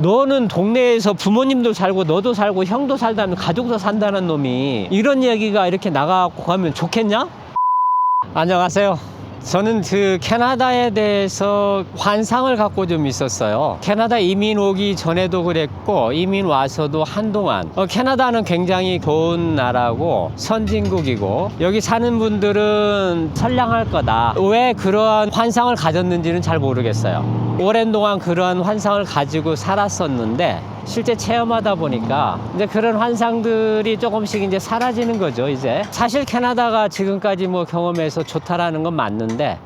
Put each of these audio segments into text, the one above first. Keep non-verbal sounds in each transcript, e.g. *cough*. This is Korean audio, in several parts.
너는 동네에서 부모님도 살고 너도 살고 형도 살다면 가족도 산다는 놈이 이런 얘기가 이렇게 나가고 가면 좋겠냐? 안녕하세요. 저는 그 캐나다에 대해서 환상을 갖고 좀 있었어요. 캐나다 이민 오기 전에도 그랬고 이민 와서도 한동안 어, 캐나다는 굉장히 좋은 나라고 선진국이고 여기 사는 분들은 선량할 거다. 왜 그러한 환상을 가졌는지는 잘 모르겠어요. 오랜 동안 그러한 환상을 가지고 살았었는데 실제 체험하다 보니까 이제 그런 환상들이 조금씩 이제 사라지는 거죠, 이제. 사실 캐나다가 지금까지 뭐 경험해서 좋다라는 건 맞는데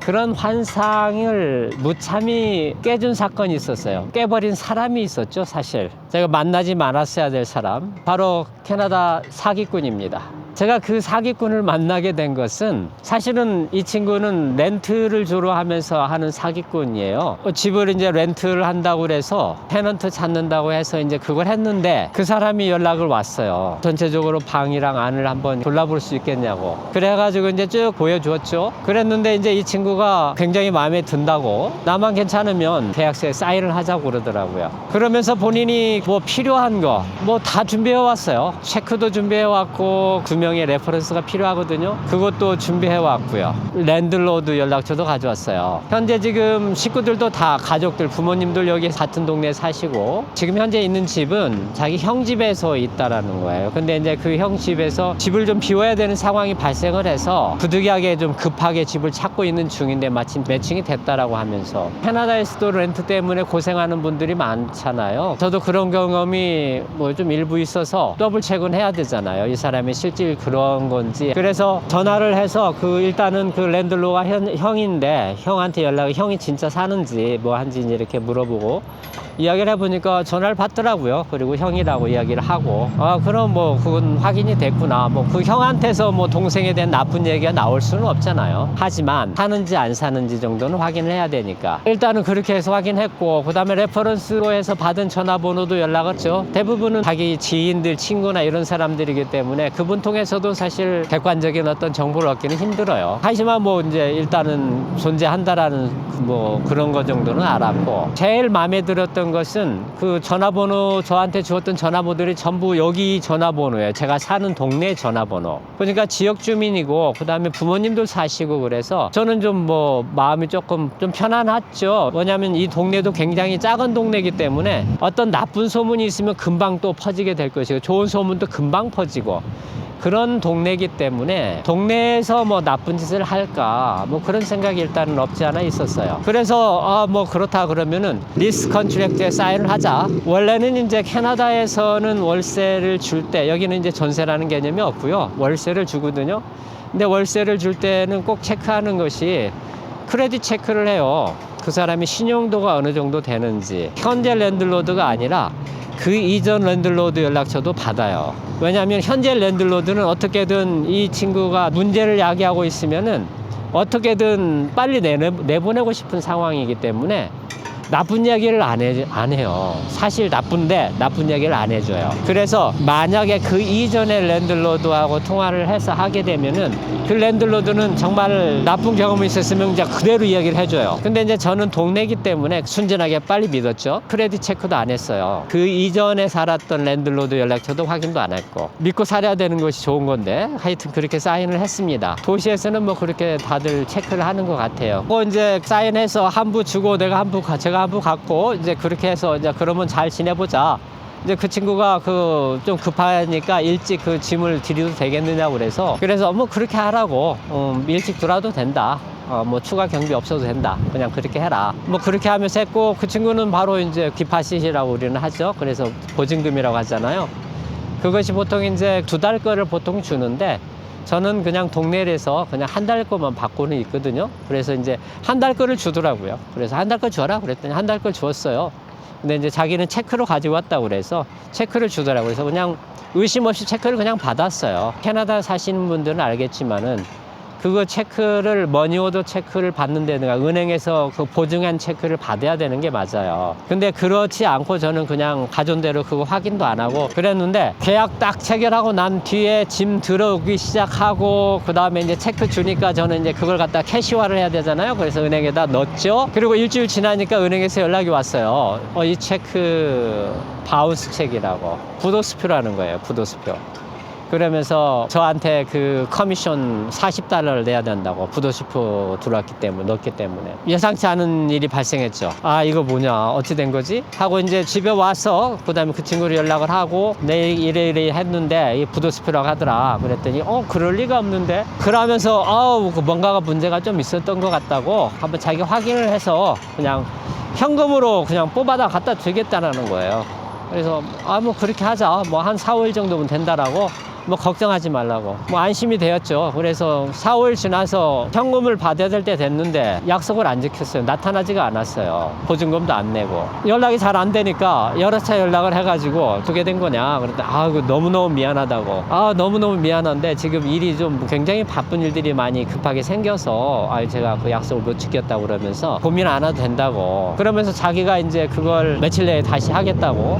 그런 환상을 무참히 깨준 사건이 있었어요. 깨버린 사람이 있었죠, 사실. 제가 만나지 말았어야 될 사람. 바로 캐나다 사기꾼입니다. 제가 그 사기꾼을 만나게 된 것은 사실은 이 친구는 렌트를 주로 하면서 하는 사기꾼이에요. 어, 집을 이제 렌트를 한다고 그래서 테넌트 찾는다고 해서 이제 그걸 했는데 그 사람이 연락을 왔어요. 전체적으로 방이랑 안을 한번 골라볼 수 있겠냐고. 그래가지고 이제 쭉 보여주었죠. 그랬는데 이제 이 친구가 굉장히 마음에 든다고 나만 괜찮으면 계약서에 사인을 하자고 그러더라고요. 그러면서 본인이 뭐 필요한 거 뭐 다 준비해 왔어요. 체크도 준비해 왔고 두 명의 레퍼런스가 필요하거든요. 그것도 준비해 왔고요. 랜드로드 연락처도 가져왔어요. 현재 지금 식구들도 다 가족들 부모님들 여기 같은 동네에 사시고 지금 현재 있는 집은 자기 형 집에서 있다라는 거예요. 근데 이제 그 형 집에서 집을 좀 비워야 되는 상황이 발생을 해서 부득이하게 좀 급하게 집을 찾고 있는 중인데 마침 매칭이 됐다라고 하면서 캐나다에서도 렌트 때문에 고생하는 분들이 많잖아요. 저도 그런 경험이 뭐 좀 일부 있어서 더블 체크는 해야 되잖아요. 이 사람이 실질 그런 건지. 그래서 전화를 해서 그 일단은 그 랜들로가 현, 형인데 형한테 연락을 형이 진짜 사는지 뭐 한지 이렇게 물어보고 이야기를 해보니까 전화를 받더라고요. 그리고 형이라고 이야기를 하고 아 그럼 뭐 그건 확인이 됐구나. 뭐 그 형한테서 뭐 동생에 대한 나쁜 얘기가 나올 수는 없잖아요. 하지만 사는지 안 사는지 정도는 확인을 해야 되니까 일단은 그렇게 해서 확인했고 그 다음에 레퍼런스로 해서 받은 전화번호도 연락했죠. 대부분은 자기 지인들 친구나 이런 사람들이기 때문에 그분 통해서도 사실 객관적인 어떤 정보를 얻기는 힘들어요. 하지만 뭐 이제 일단은 존재한다라는 뭐 그런 거 정도는 알았고 제일 마음에 들었던 것은 그 전화번호 저한테 주었던 전화번호들이 전부 여기 전화번호예요. 제가 사는 동네 전화번호. 그러니까 지역 주민이고 그다음에 부모님도 사시고 그래서 저는 좀 뭐 마음이 조금 좀 편안했죠. 왜냐하면 이 동네도 굉장히 작은 동네이기 때문에 어떤 나쁜 소문이 있으면 금방 또 퍼지게 될 것이고 좋은 소문도 금방 퍼지고 그런 동네이기 때문에 동네에서 뭐 나쁜 짓을 할까 뭐 그런 생각이 일단은 없지 않아 있었어요. 그래서 아 뭐 그렇다 그러면은 리스 컨트랙트에 사인을 하자. 원래는 이제 캐나다에서는 월세를 줄 때 여기는 이제 전세라는 개념이 없고요. 월세를 주거든요. 근데 월세를 줄 때는 꼭 체크하는 것이 크레딧 체크를 해요. 그 사람이 신용도가 어느 정도 되는지 현재 랜드로드가 아니라 그 이전 랜드로드 연락처도 받아요. 왜냐하면 현재 랜드로드는 어떻게든 이 친구가 문제를 야기하고 있으면은 어떻게든 빨리 내보내고 싶은 상황이기 때문에 나쁜 이야기를 안, 해, 안 해요. 사실 나쁜데 나쁜 이야기를 안 해줘요. 그래서 만약에 그 이전에 랜드로드하고 통화를 해서 하게 되면은 그 랜드로드는 정말 나쁜 경험이 있었으면 이제 그대로 이야기를 해줘요. 근데 이제 저는 동네이기 때문에 순진하게 빨리 믿었죠. 크레딧 체크도 안 했어요. 그 이전에 살았던 랜드로드 연락처도 확인도 안 했고 믿고 살아야 되는 것이 좋은 건데 하여튼 그렇게 사인을 했습니다. 도시에서는 뭐 그렇게 다들 체크를 하는 것 같아요. 뭐 이제 사인해서 한부 주고 내가 한부 가- 제가 한부 갖고 이제 그렇게 해서 이제 그러면 잘 지내보자. 이제 그 친구가 그 좀 급하니까 일찍 그 짐을 드려도 되겠느냐고 그래서 그래서 뭐 그렇게 하라고 음, 일찍 들어와도 된다. 어, 뭐 추가 경비 없어도 된다. 그냥 그렇게 해라. 뭐 그렇게 하면서 했고 그 친구는 바로 이제 디파시시라고 우리는 하죠. 그래서 보증금이라고 하잖아요. 그것이 보통 이제 두 달 거를 보통 주는데 저는 그냥 동네에서 그냥 한 달 거만 받고는 있거든요. 그래서 이제 한 달 거를 주더라고요. 그래서 한 달 거 줘라 그랬더니 한달걸 주었어요. 근데 이제 자기는 체크로 가지고 왔다고 그래서 체크를 주더라고요. 그래서 그냥 의심 없이 체크를 그냥 받았어요. 캐나다 사시는 분들은 알겠지만은 그거 체크를 머니오더 체크를 받는다든가 은행에서 그 보증한 체크를 받아야 되는 게 맞아요. 근데 그렇지 않고 저는 그냥 가존대로 그거 확인도 안 하고 그랬는데 계약 딱 체결하고 난 뒤에 짐 들어오기 시작하고 그 다음에 이제 체크 주니까 저는 이제 그걸 갖다 캐시화를 해야 되잖아요. 그래서 은행에다 넣었죠. 그리고 일주일 지나니까 은행에서 연락이 왔어요. 어, 이 체크 바운스 책이라고 부도수표라는 거예요. 부도수표. 그러면서 저한테 그 커미션 40달러를 내야 된다고 부도시프 들어왔기 때문에 넣기 때문에 예상치 않은 일이 발생했죠. 아 이거 뭐냐 어찌 된 거지? 하고 이제 집에 와서 그다음에 그 친구를 연락을 하고 내일 이래 이래 했는데 이 부도시프라고 하더라. 그랬더니 어 그럴 리가 없는데 그러면서 아우 그 뭔가가 문제가 좀 있었던 것 같다고 한번 자기 확인을 해서 그냥 현금으로 그냥 뽑아다 갖다 주겠다라는 거예요. 그래서 아 뭐 그렇게 하자 뭐 한 4, 5일 정도면 된다라고 뭐 걱정하지 말라고. 뭐 안심이 되었죠. 그래서 4, 5일 지나서 현금을 받아야 될 때 됐는데 약속을 안 지켰어요. 나타나지가 않았어요. 보증금도 안 내고. 연락이 잘 안 되니까 여러 차 연락을 해가지고 어떻게 된 거냐 그랬더니 아 너무너무 미안하다고. 아 너무너무 미안한데 지금 일이 좀 굉장히 바쁜 일들이 많이 급하게 생겨서 아 제가 그 약속을 못 지켰다고 그러면서 고민 안 해도 된다고. 그러면서 자기가 이제 그걸 며칠 내에 다시 하겠다고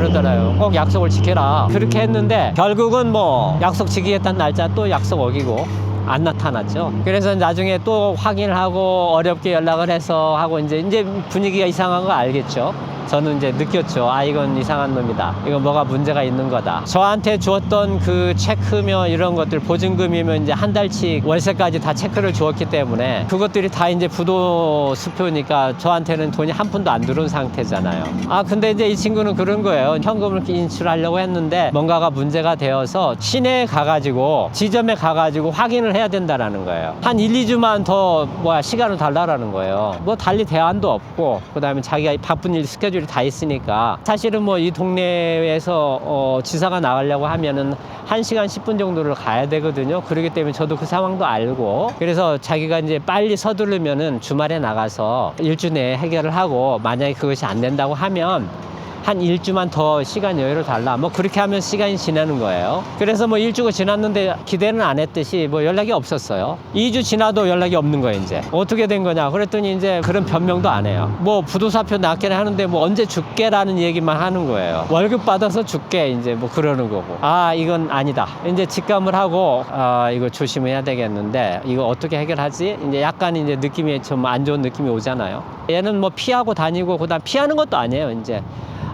그러더라요. 꼭 약속을 지켜라. 그렇게 했는데 결국은 뭐 약속 지키겠다는 날짜 또 약속 어기고 안 나타났죠. 그래서 나중에 또 확인을 하고 어렵게 연락을 해서 하고 이제 이제 분위기가 이상한 거 알겠죠. 저는 이제 느꼈죠. 아 이건 이상한 놈이다. 이건 뭐가 문제가 있는 거다. 저한테 주었던 그 체크며 이런 것들 보증금이면 이제 한 달치 월세까지 다 체크를 주었기 때문에 그것들이 다 이제 부도 수표니까 저한테는 돈이 한 푼도 안 들어온 상태잖아요. 아 근데 이제 이 친구는 그런 거예요. 현금을 인출하려고 했는데 뭔가가 문제가 되어서 시내에 가가지고 지점에 가가지고 확인을 해야 된다라는 거예요. 한 1, 2주만 더 뭐야 시간을 달라라는 거예요. 뭐 달리 대안도 없고 그다음에 자기가 바쁜 일 스케줄 이다 있으니까 사실은 뭐 이 동네에서 어, 지사가 나가려고 하면은 1시간 10분 정도를 가야 되거든요. 그렇기 때문에 저도 그 상황도 알고 그래서 자기가 이제 빨리 서두르면은 주말에 나가서 일주 내에 해결을 하고 만약에 그것이 안 된다고 하면 한 일주만 더 시간 여유를 달라. 뭐 그렇게 하면 시간이 지나는 거예요. 그래서 뭐 일주가 지났는데 기대는 안 했듯이 뭐 연락이 없었어요. 2주 지나도 연락이 없는 거예요, 이제. 어떻게 된 거냐. 그랬더니 이제 그런 변명도 안 해요. 뭐 부도사표 낫게는 하는데 뭐 언제 줄게라는 얘기만 하는 거예요. 월급 받아서 줄게 이제 뭐 그러는 거고. 아, 이건 아니다. 이제 직감을 하고 아, 이거 조심해야 되겠는데 이거 어떻게 해결하지? 이제 약간 이제 느낌이 좀 안 좋은 느낌이 오잖아요. 얘는 뭐 피하고 다니고 그다음 피하는 것도 아니에요, 이제.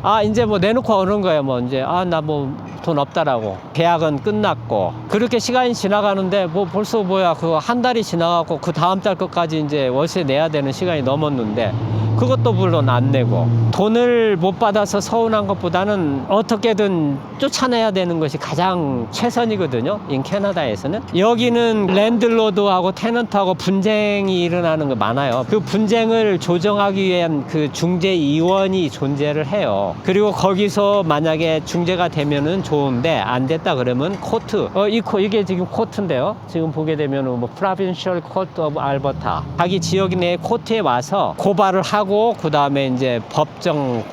아 이제 뭐 내놓고 오는 거예요. 뭐 이제 아 나 뭐 돈 없다라고. 계약은 끝났고. 그렇게 시간이 지나가는데 뭐 벌써 뭐야. 그거 한 달이 지나가고 그 다음 달 것까지 이제 월세 내야 되는 시간이 넘었는데 그것도 물론 안 내고 돈을 못 받아서 서운한 것보다는 어떻게든 쫓아내야 되는 것이 가장 최선이거든요. 인 캐나다에서는. 여기는 랜들로드하고 테넌트하고 분쟁이 일어나는 거 많아요. 그 분쟁을 조정하기 위한 그 중재 위원이 존재를 해요. 그리고 거기서 만약에 중재가 되면은 좋은데 안 됐다 그러면 코트. 어, 이 코, 이게 지금 코트인데요. 지금 보게 되면은 뭐 프라빈셜 코트 오브 알버타 자기 지역 내 코트에 와서 고발을 하고 그 다음에 이제 법정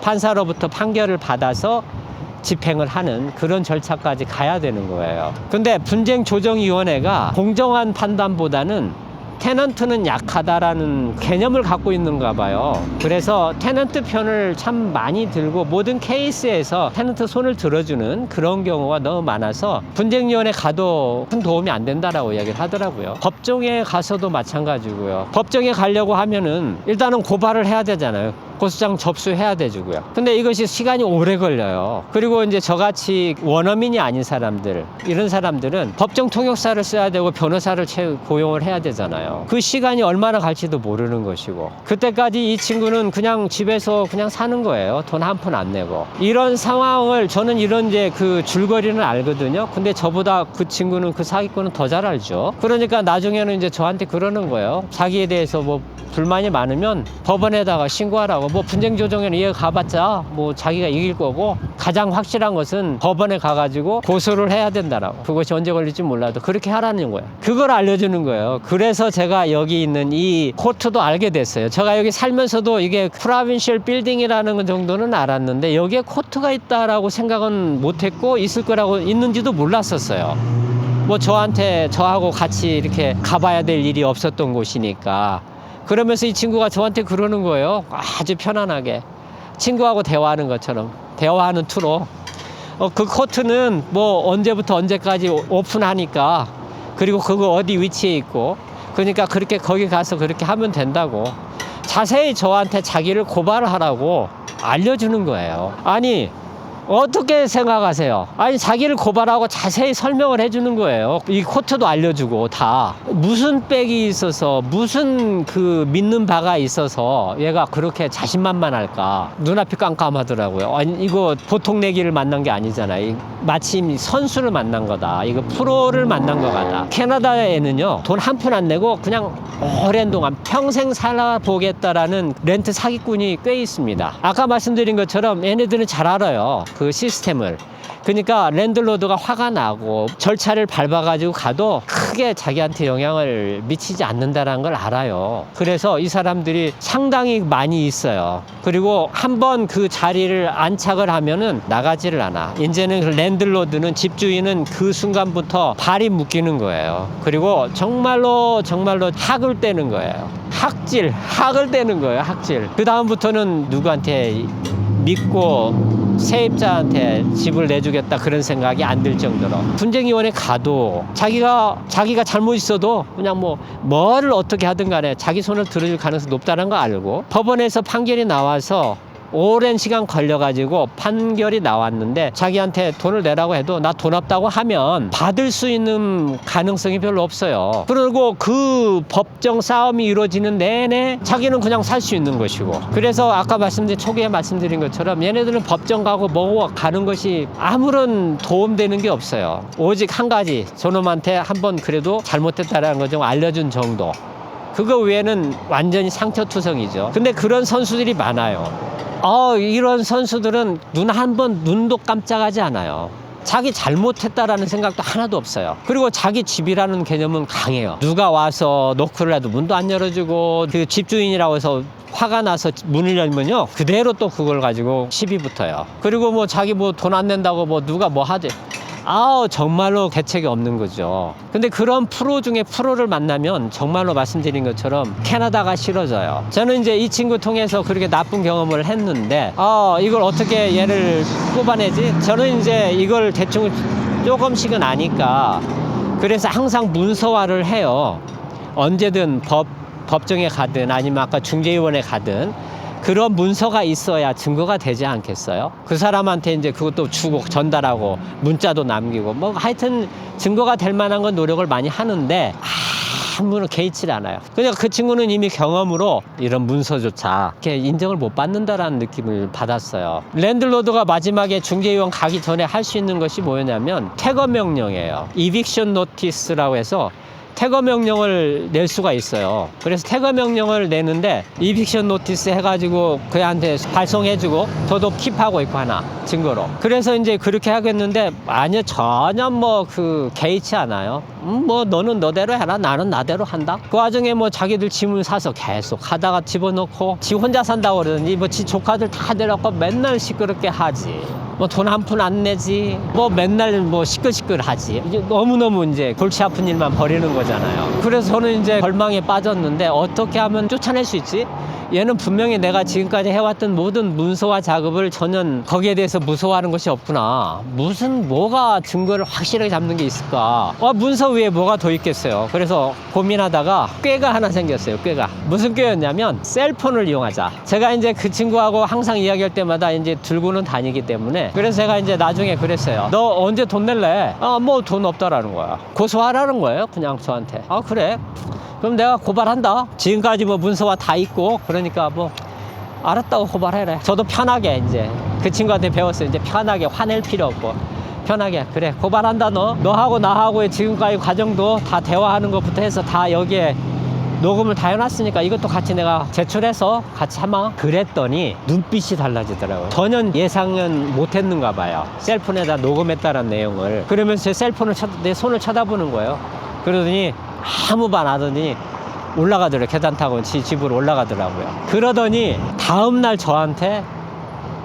판사로부터 판결을 받아서 집행을 하는 그런 절차까지 가야 되는 거예요. 근데 분쟁 조정위원회가 공정한 판단보다는 테넌트는 약하다라는 개념을 갖고 있는가 봐요. 그래서 테넌트 편을 참 많이 들고 모든 케이스에서 테넌트 손을 들어주는 그런 경우가 너무 많아서 분쟁위원회 가도 큰 도움이 안 된다라고 이야기를 하더라고요. 법정에 가서도 마찬가지고요. 법정에 가려고 하면은 일단은 고발을 해야 되잖아요. 고소장 접수해야 되고요. 근데 이것이 시간이 오래 걸려요. 그리고 이제 저같이 원어민이 아닌 사람들, 이런 사람들은 법정 통역사를 써야 되고 변호사를 채- 고용을 해야 되잖아요. 그 시간이 얼마나 갈지도 모르는 것이고. 그때까지 이 친구는 그냥 집에서 그냥 사는 거예요. 돈 한 푼 안 내고. 이런 상황을 저는 이런 이제 그 줄거리는 알거든요. 근데 저보다 그 친구는 그 사기꾼은 더 잘 알죠. 그러니까 나중에는 이제 저한테 그러는 거예요. 자기에 대해서 뭐 불만이 많으면 법원에다가 신고하라고 뭐 분쟁 조정에는 얘가 가봤자 뭐 자기가 이길 거고 가장 확실한 것은 법원에 가가지고 고소를 해야 된다라고. 그것이 언제 걸릴지 몰라도 그렇게 하라는 거예요. 그걸 알려주는 거예요. 그래서 제가 여기 있는 이 코트도 알게 됐어요. 제가 여기 살면서도 이게 프라빈셜 빌딩이라는 건 정도는 알았는데 여기에 코트가 있다라고 생각은 못했고 있을 거라고 있는지도 몰랐었어요. 뭐 저한테 저하고 같이 이렇게 가봐야 될 일이 없었던 곳이니까 그러면서 이 친구가 저한테 그러는 거예요. 아주 편안하게. 친구하고 대화하는 것처럼. 대화하는 투로. 어, 그 코트는 뭐 언제부터 언제까지 오- 오픈하니까. 그리고 그거 어디 위치에 있고. 그러니까 그렇게 거기 가서 그렇게 하면 된다고. 자세히 저한테 자기를 고발하라고 알려주는 거예요. 아니 어떻게 생각하세요? 아니 자기를 고발하고 자세히 설명을 해주는 거예요. 이 코트도 알려주고 다 무슨 백이 있어서 무슨 그 믿는 바가 있어서 얘가 그렇게 자신만만할까? 눈앞이 깜깜하더라고요. 아니 이거 보통 내기를 만난 게 아니잖아요. 이 마침 선수를 만난 거다. 이거 프로를 만난 거 같다. 캐나다에는요 돈 한 푼 안 내고 그냥 오랜 동안 평생 살아보겠다라는 렌트 사기꾼이 꽤 있습니다. 아까 말씀드린 것처럼 얘네들은 잘 알아요. 그 시스템을. 그러니까 랜드로드가 화가 나고 절차를 밟아가지고 가도 크게 자기한테 영향을 미치지 않는다는 걸 알아요. 그래서 이 사람들이 상당히 많이 있어요. 그리고 한번 그 자리를 안착을 하면은 나가지를 않아. 이제는 그 랜드로드는 집주인은 그 순간부터 발이 묶이는 거예요. 그리고 정말로 정말로 학을 떼는 거예요. 학질, 학을 떼는 거예요. 학질. 그 다음부터는 누구한테 믿고 세입자한테 집을 내주겠다 그런 생각이 안 들 정도로 분쟁위원회 가도 자기가 자기가 잘못 있어도 그냥 뭐 뭐를 어떻게 하든 간에 자기 손을 들어줄 가능성이 높다는 거 알고 법원에서 판결이 나와서 오랜 시간 걸려가지고 판결이 나왔는데 자기한테 돈을 내라고 해도 나 돈 없다고 하면 받을 수 있는 가능성이 별로 없어요. 그리고 그 법정 싸움이 이루어지는 내내 자기는 그냥 살 수 있는 것이고. 그래서 아까 말씀드린 초기에 말씀드린 것처럼 얘네들은 법정 가고 뭐 가는 것이 아무런 도움되는 게 없어요. 오직 한 가지 저놈한테 한번 그래도 잘못했다라는 거좀 알려준 정도. 그거 외에는 완전히 상처투성이죠. 근데 그런 선수들이 많아요. 어, 이런 선수들은 눈 한 번 눈도 깜짝하지 않아요. 자기 잘못했다라는 생각도 하나도 없어요. 그리고 자기 집이라는 개념은 강해요. 누가 와서 노크를 해도 문도 안 열어주고 그 집주인이라고 해서 화가 나서 문을 열면요 그대로 또 그걸 가지고 시비 붙어요. 그리고 뭐 자기 뭐 돈 안 낸다고 뭐 누가 뭐 하지? 아우 정말로 대책이 없는 거죠. 근데 그런 프로 중에 프로를 만나면 정말로 말씀드린 것처럼 캐나다가 싫어져요. 저는 이제 이 친구 통해서 그렇게 나쁜 경험을 했는데 어 이걸 어떻게 얘를 뽑아내지? 저는 이제 이걸 대충 조금씩은 아니까 그래서 항상 문서화를 해요. 언제든 법 법정에 가든 아니면 아까 중재위원회 가든 그런 문서가 있어야 증거가 되지 않겠어요? 그 사람한테 이제 그것도 주고 전달하고 문자도 남기고 뭐 하여튼 증거가 될 만한 건 노력을 많이 하는데 아무런 개의치를 않아요. 그냥 그 친구는 이미 경험으로 이런 문서조차 이렇게 인정을 못 받는다라는 느낌을 받았어요. 랜드로드가 마지막에 중개위원 가기 전에 할 수 있는 것이 뭐였냐면 퇴거 명령이에요. 이빅션 노티스라고 해서 퇴거 명령을 낼 수가 있어요. 그래서 퇴거 명령을 내는데 이빅션 노티스 해가지고 그한테 발송해주고 저도 킵하고 있고 하나 증거로. 그래서 이제 그렇게 하겠는데 아니요 전혀 뭐 그 개의치 않아요. 음, 뭐 너는 너대로 해라 나는 나대로 한다. 그 와중에 뭐 자기들 짐을 사서 계속 하다가 집어넣고 지 혼자 산다고 그러더니 뭐 지 조카들 다 데려고 맨날 시끄럽게 하지. 뭐 돈 한 푼 안 내지. 뭐 맨날 뭐 시끌시끌하지. 이제 너무너무 이제 골치 아픈 일만 벌이는 거잖아요. 그래서 저는 이제 절망에 빠졌는데 어떻게 하면 쫓아낼 수 있지? 얘는 분명히 내가 지금까지 해왔던 모든 문서화 작업을 전혀 거기에 대해서 무서워하는 것이 없구나. 무슨 뭐가 증거를 확실하게 잡는 게 있을까? 어, 문서 위에 뭐가 더 있겠어요. 그래서 고민하다가 꾀가 하나 생겼어요. 꾀가 무슨 꾀였냐면 셀폰을 이용하자. 제가 이제 그 친구하고 항상 이야기할 때마다 이제 들고는 다니기 때문에 그래서 제가 이제 나중에 그랬어요. 너 언제 돈 낼래? 아, 뭐 돈 없다라는 거야. 고소하라는 거예요. 그냥 저한테. 아, 그래. 그럼 내가 고발한다. 지금까지 뭐 문서가 다 있고 그러니까 뭐 알았다고 고발해라. 저도 편하게 이제 그 친구한테 배웠어요. 이제 편하게 화낼 필요 없고 편하게 그래 고발한다 너. 너하고 나하고의 지금까지 과정도 다 대화하는 것부터 해서 다 여기에 녹음을 다 해놨으니까 이것도 같이 내가 제출해서 같이 하마 그랬더니 눈빛이 달라지더라고요 전혀 예상은 못했는가 봐요 셀폰에다 녹음했다는 내용을 그러면서 제 셀폰을 쳐, 내 손을 쳐다보는 거예요 그러더니 아무 말 안 하더니 올라가더라고요 계단 타고 지 집으로 올라가더라고요 그러더니 다음날 저한테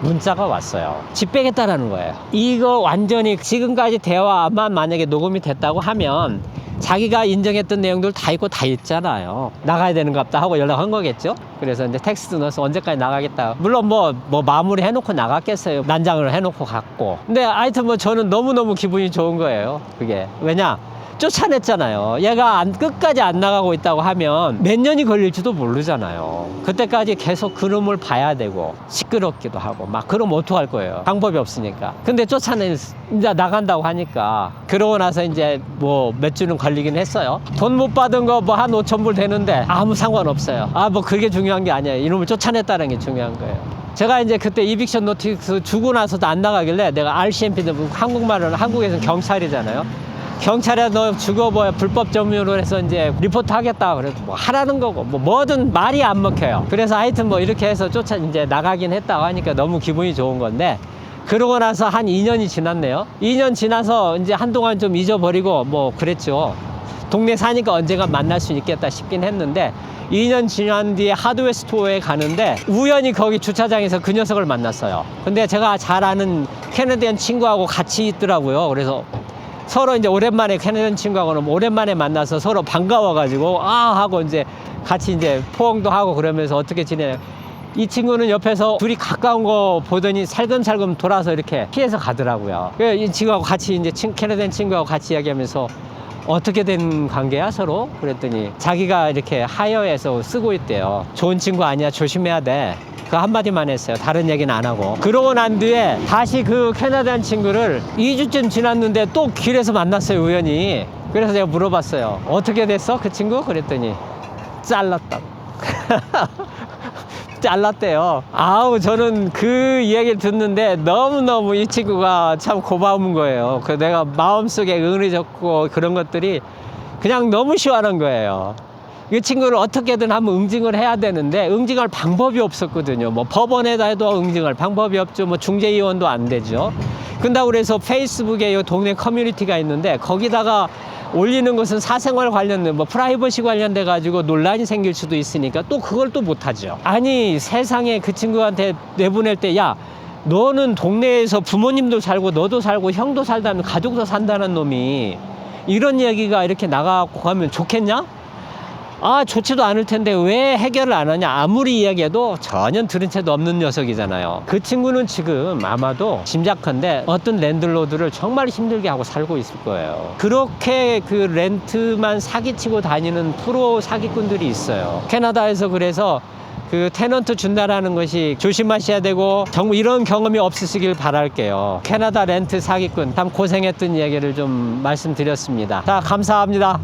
문자가 왔어요. 집 빼겠다라는 거예요. 이거 완전히 지금까지 대화만 만약에 녹음이 됐다고 하면 자기가 인정했던 내용들 다 있고 다 있잖아요. 나가야 되는갑다 하고 연락한 거겠죠? 그래서 이제 텍스트 넣어서 언제까지 나가겠다. 물론 뭐, 뭐 마무리 해놓고 나갔겠어요. 난장을 해놓고 갔고. 근데 하여튼 뭐 저는 너무너무 기분이 좋은 거예요. 그게. 왜냐? 쫓아냈잖아요. 얘가 안, 끝까지 안 나가고 있다고 하면 몇 년이 걸릴지도 모르잖아요. 그때까지 계속 그름을 봐야 되고 시끄럽기도 하고 막 그럼 어떡할 거예요. 방법이 없으니까. 근데 쫓아내 이제 나간다고 하니까 그러고 나서 이제 뭐 몇 주는 걸리긴 했어요. 돈 못 받은 거 뭐 한 5천 불 되는데 아무 상관없어요. 아 뭐 그게 중요한 게 아니에요. 이놈을 쫓아냈다는 게 중요한 거예요. 제가 이제 그때 이빅션 노티스 주고 나서도 안 나가길래 내가 RCMP도 한국말은 한국에서는 경찰이잖아요. 경찰에 너 죽어 뭐야 불법 점유로 해서 이제 리포트 하겠다 그래서 뭐 하라는 거고 뭐 뭐든 말이 안 먹혀요. 그래서 하여튼 뭐 이렇게 해서 쫓아 이제 나가긴 했다고 하니까 너무 기분이 좋은 건데 그러고 나서 한 2년이 지났네요. 2년 지나서 이제 한동안 좀 잊어버리고 뭐 그랬죠. 동네 사니까 언젠가 만날 수 있겠다 싶긴 했는데 2년 지난 뒤에 하드웨어 스토어에 가는데 우연히 거기 주차장에서 그 녀석을 만났어요. 근데 제가 잘 아는 캐네디안 친구하고 같이 있더라고요. 그래서 서로 이제 오랜만에 캐네디언 친구하고는 오랜만에 만나서 서로 반가워가지고 아 하고 이제 같이 이제 포옹도 하고 그러면서 어떻게 지내? 이 친구는 옆에서 둘이 가까운 거 보더니 살금살금 돌아서 이렇게 피해서 가더라고요. 그이 친구하고 같이 이제 친, 캐네디언 친구하고 같이 이야기하면서 어떻게 된 관계야 서로? 그랬더니 자기가 이렇게 하여에서 쓰고 있대요. 좋은 친구 아니야 조심해야 돼. 그 한마디만 했어요. 다른 얘기는 안 하고. 그러고 난 뒤에 다시 그 캐나다인 친구를 2주쯤 지났는데 또 길에서 만났어요, 우연히. 그래서 제가 물어봤어요. 어떻게 됐어? 그 친구? 그랬더니 잘랐다고. *laughs* 잘랐대요. 아우, 저는 그 이야기를 듣는데 너무너무 이 친구가 참 고마운 거예요. 그 내가 마음속에 적고 그런 것들이 그냥 너무 시원한 거예요. 이 친구를 어떻게든 한번 응징을 해야 되는데 응징할 방법이 없었거든요. 뭐 법원에다 해도 응징할 방법이 없죠. 뭐 중재위원도 안 되죠. 근다고 그래서 페이스북에 이 동네 커뮤니티가 있는데 거기다가 올리는 것은 사생활 관련된 뭐 프라이버시 관련돼 가지고 논란이 생길 수도 있으니까 또 그걸 또 못하죠. 아니 세상에 그 친구한테 내보낼 때 야 너는 동네에서 부모님도 살고 너도 살고 형도 살다는 가족도 산다는 놈이 이런 얘기가 이렇게 나가고 가면 좋겠냐? 아 좋지도 않을 텐데 왜 해결을 안 하냐? 아무리 이야기해도 전혀 들은 채도 없는 녀석이잖아요. 그 친구는 지금 아마도 짐작컨대 어떤 랜드로드를 정말 힘들게 하고 살고 있을 거예요. 그렇게 그 렌트만 사기치고 다니는 프로 사기꾼들이 있어요. 캐나다에서 그래서 그 테넌트 준다라는 것이 조심하셔야 되고 정말 이런 경험이 없으시길 바랄게요. 캐나다 렌트 사기꾼 참 고생했던 얘기를 좀 말씀드렸습니다. 자 감사합니다